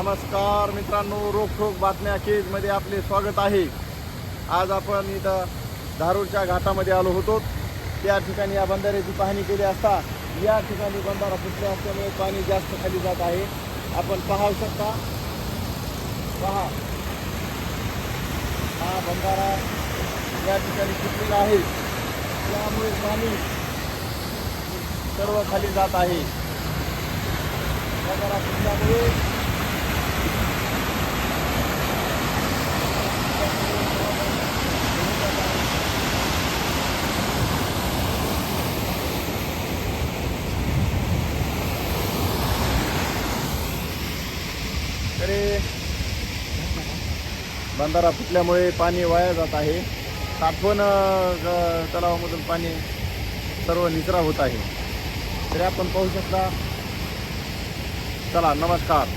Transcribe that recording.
नमस्कार मित्रांनो रोखोक बातम्या केजमध्ये आपले स्वागत आहे. आज आपण इथं धारूरच्या घाटामध्ये आलो होतो. त्या ठिकाणी या बंधाऱ्याची पाहणी केली असता या ठिकाणी बंधारा फुटला असल्यामुळे पाणी जास्त खाली जात आहे. आपण पाहू शकता पहा. हा बंधारा या ठिकाणी फुटलेला आहे. त्यामुळे पाणी सर्व खाली जात आहे. बंधारा फुटल्यामुळे तरी बंधारा फुटल्यामुळे पाणी वाया जात आहे. साठवण ग- तलावामधून पाणी सर्व निचरा होत आहे. तरी आपण पाहू शकता. चला नमस्कार.